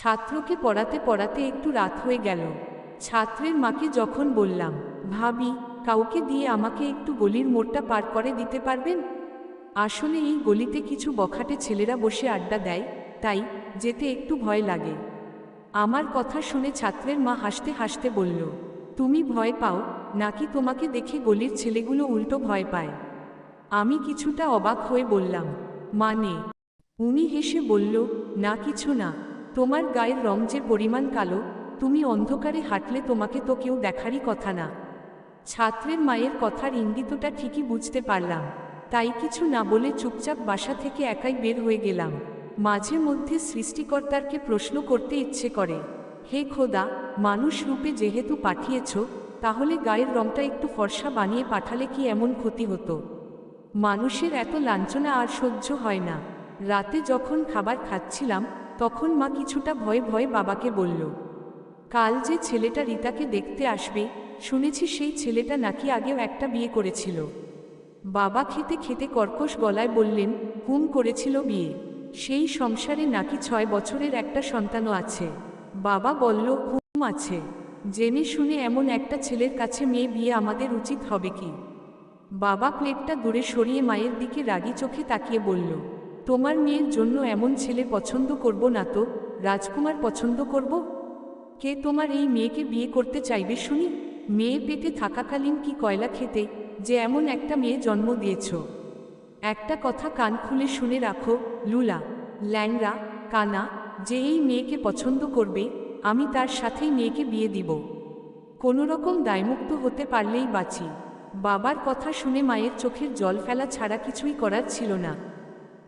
ছাত্রকে পড়াতে পড়াতে একটু রাত হয়ে গেল। ছাত্রের মাকে যখন বললাম, ভাবি, কাউকে দিয়ে আমাকে একটু গলির মোড়টা পার করে দিতে পারবেন? আসলে এই গলিতে কিছু বখাটে ছেলেরা বসে আড্ডা দেয়, তাই যেতে একটু ভয় লাগে। আমার কথা শুনে ছাত্রের মা হাসতে হাসতে বলল, তুমি ভয় পাও, নাকি তোমাকে দেখে গলির ছেলেগুলো উল্টো ভয় পায়? আমি কিছুটা অবাক হয়ে বললাম মানে? উনি হেসে বলল, না, কিছু না। তোমার গায়ের রং যে পরিমাণ কালো, তুমি অন্ধকারে হাঁটলে তোমাকে তো কেউ দেখারই কথা না। ছাত্রের মায়ের কথার ইঙ্গিতটা ঠিকই বুঝতে পারলাম। তাই কিছু না বলে চুপচাপ বাসা থেকে একাই বের হয়ে গেলাম। মাঝে মধ্যে সৃষ্টিকর্তারকে প্রশ্ন করতে ইচ্ছে করে, হে খোদা, মানুষ রূপে যেহেতু পাঠিয়েছ, তাহলে গায়ের রংটা একটু ফর্সা বানিয়ে পাঠালে কি এমন ক্ষতি হতো? মানুষের এত লাঞ্ছনা আর সহ্য হয় না। রাতে যখন খাবার খাচ্ছিলাম তখন মা কিছুটা ভয়ে ভয়ে বাবাকে বলল, কাল যে ছেলেটা রিতাকে দেখতে আসবে, শুনেছি সেই ছেলেটা নাকি আগেও একটা বিয়ে করেছিল। বাবা খেতে খেতে কর্কশ গলায় বললেন, হুম, করেছিল বিয়ে। সেই সংসারে নাকি ছয় বছরের একটা সন্তানও আছে। বাবা বলল, হুম, আছে। জেনে শুনে এমন একটা ছেলের কাছে মেয়ে বিয়ে আমাদের উচিত হবে কি? বাবা প্লেটটা দূরে সরিয়ে মায়ের দিকে রাগি চোখে তাকিয়ে বলল তোমার মেয়ের জন্য এমন ছেলে পছন্দ করব না তো? রাজকুমার পছন্দ করব? কে তোমার এই মেয়েকে বিয়ে করতে চাইবে শুনি? মেয়ে পেটে থাকাকালীন কি কয়লা খেতে? যে এমন একটা মেয়ে জন্ম দিয়েছ। একটা কথা কান খুলে শুনে রাখো, লুলা ল্যাংরা কানা, যে এই মেয়েকে পছন্দ করবে, আমি তার সাথেই মেয়েকে বিয়ে দিব। কোনোরকম দায়মুক্ত হতে পারলেই বাঁচি। বাবার কথা শুনে মায়ের চোখের জল ফেলা ছাড়া কিছুই করার ছিল না।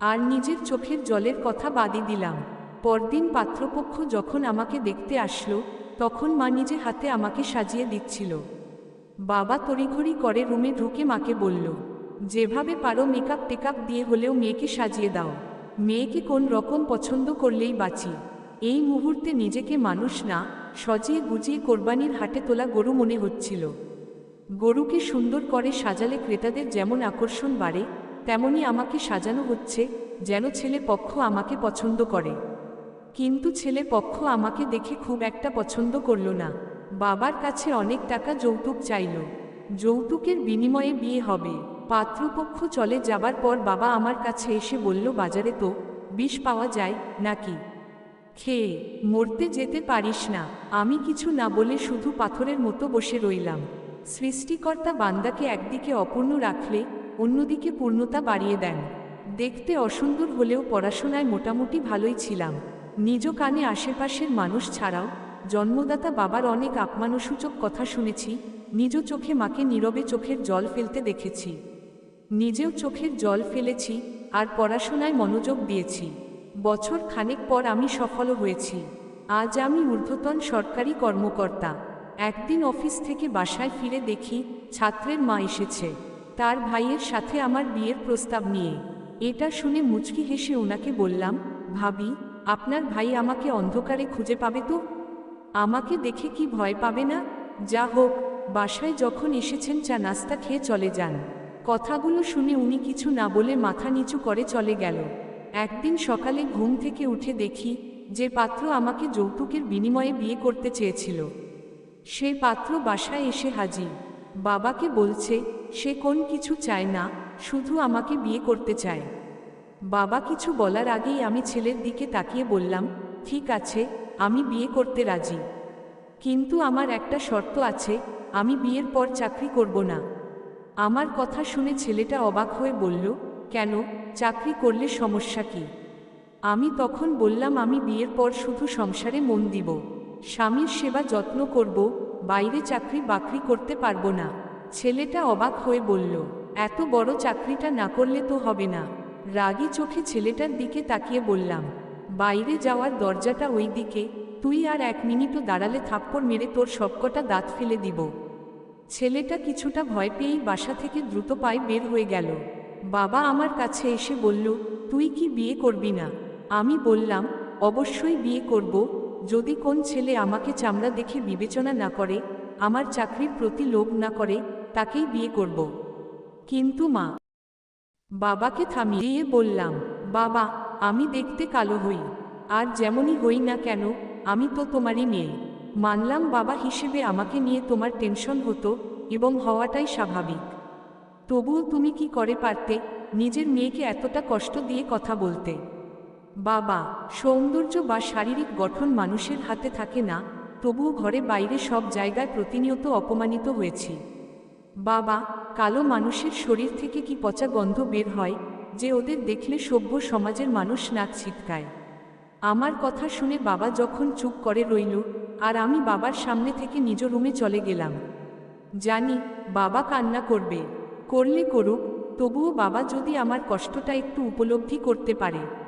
আর নিজের চোখের জলের কথা বাদই দিলাম। পরদিন পাত্রপক্ষ যখন আমাকে দেখতে আসলো, তখন মা নিজে হাতে আমাকে সাজিয়ে দিচ্ছিল। বাবা তড়িঘড়ি করে রুমে ঢুকে মাকে বলল, যেভাবে পারো মেকআপ টেকআপ দিয়ে হলেও মেয়েকে সাজিয়ে দাও। মেয়েকে কোন রকম পছন্দ করলেই বাঁচি। এই মুহূর্তে নিজেকে মানুষ না, সজিয়ে গুজিয়ে কোরবানির হাটে তোলা গরু মনে হচ্ছিল। গরুকে সুন্দর করে সাজালে ক্রেতাদের যেমন আকর্ষণ বাড়ে তেমনি আমাকে সাজানো হচ্ছে, যেন ছেলে পক্ষ আমাকে পছন্দ করে। কিন্তু ছেলে পক্ষ আমাকে দেখে খুব একটা পছন্দ করল না। বাবার কাছে অনেক টাকা যৌতুক চাইল। যৌতুকের বিনিময়ে বিয়ে হবে। পাত্রপক্ষ চলে যাবার পর বাবা আমার কাছে এসে বলল, বাজারে তো বিষ পাওয়া যায় নাকি? খেয়ে মরতে যেতে পারিস না। আমি কিছু না বলে শুধু পাথরের মতো বসে রইলাম। সৃষ্টিকর্তা বান্দাকে একদিকে অপূর্ণ রাখলে অন্যদিকে পূর্ণতা বাড়িয়ে দেন। দেখতে অসুন্দর হলেও পড়াশোনায় মোটামুটি ভালোই ছিলাম। নিজ কানে আশেপাশের মানুষ ছাড়াও জন্মদাতা বাবার অনেক আপমানসূচক কথা শুনেছি, নিজ চোখে মাকে নীরবে চোখের জল ফেলতে দেখেছি। নিজেও চোখের জল ফেলেছি আর পড়াশোনায় মনোযোগ দিয়েছি। বছর খানেক পর আমি সফল হয়েছি। আজ আমি ঊর্ধ্বতন সরকারি কর্মকর্তা। একদিন অফিস থেকে বাসায় ফিরে দেখি ছাত্রের মা এসেছে। তার ভাইয়ের সাথে আমার বিয়ের প্রস্তাব নিয়ে। এটা শুনে মুচকি হেসে ওনাকে বললাম, ভাবি, আপনার ভাই আমাকে অন্ধকারে খুঁজে পাবে তো? আমাকে দেখে কি ভয় পাবে না? যা হোক, বাসায় যখন এসেছেন চা নাস্তা খেয়ে চলে যান। কথাগুলো শুনে উনি কিছু না বলে মাথা নিচু করে চলে গেল। একদিন সকালে ঘুম থেকে উঠে দেখি যে পাত্র আমাকে যৌতুকের বিনিময়ে বিয়ে করতে চেয়েছিল। সে পাত্র বাসায় এসে হাজির। বাবাকে বলছে, সে কোন কিছু চায় না, শুধু আমাকে বিয়ে করতে চায়। বাবা কিছু বলার আগেই আমি ছেলের দিকে তাকিয়ে বললাম, ঠিক আছে, আমি বিয়ে করতে রাজি। কিন্তু আমার একটা শর্ত আছে, আমি বিয়ের পর চাকরি করব না। আমার কথা শুনে ছেলেটা অবাক হয়ে বলল, কেন, চাকরি করলে সমস্যা কি? আমি তখন বললাম, আমি বিয়ের পর শুধু সংসারে মন দিব। স্বামীর সেবা যত্ন করব বাইরে চাকরি বাকরি করতে পারব না। ছেলেটা অবাক হয়ে বলল, এত বড় চাকরিটা না করলে তো হবে না। রাগী চোখে ছেলেটার দিকে তাকিয়ে বললাম, বাইরে যাওয়ার দরজাটা ওই দিকে, তুই আর এক মিনিটও দাঁড়ালে থাপ্পড় মেরে তোর সবকটা দাঁত ফেলে দিব। ছেলেটা কিছুটা ভয় পেয়েই বাসা থেকে দ্রুত পায়ে বের হয়ে গেল। বাবা আমার কাছে এসে বলল, তুই কি বিয়ে করবি না? আমি বললাম, অবশ্যই বিয়ে করব। যদি কোন ছেলে আমাকে চামড়া দেখে বিবেচনা না করে, আমার চাকরির প্রতি লোভ না করে, তাকেই বিয়ে করব। কিন্তু মা, বাবাকে থামিয়ে বললাম, বাবা, আমি দেখতে কালো হই, আর যেমনই হই না কেন, আমি তো তোমারই মেয়ে। মানলাম বাবা হিসেবে আমাকে নিয়ে তোমার টেনশন হতো এবং হওয়াটাই স্বাভাবিক। তবুও তুমি কি করে পারতে নিজের মেয়েকে এতটা কষ্ট দিয়ে কথা বলতে? বাবা, সৌন্দর্য বা শারীরিক গঠন মানুষের হাতে থাকে না, তবুও ঘরে বাইরে সব জায়গায় প্রতিনিয়ত অপমানিত হয়েছি। বাবা, কালো মানুষের শরীর থেকে কি পচা গন্ধ বের হয়, যে ওদের দেখলে সভ্য সমাজের মানুষ নাক ছিটকায়। আমার কথা শুনে বাবা যখন চুপ করে রইল, আর আমি বাবার সামনে থেকে নিজ রুমে চলে গেলাম। জানি, বাবা কান্না করবে। করলে করুক, তবুও বাবা যদি আমার কষ্টটা একটু উপলব্ধি করতে পারে।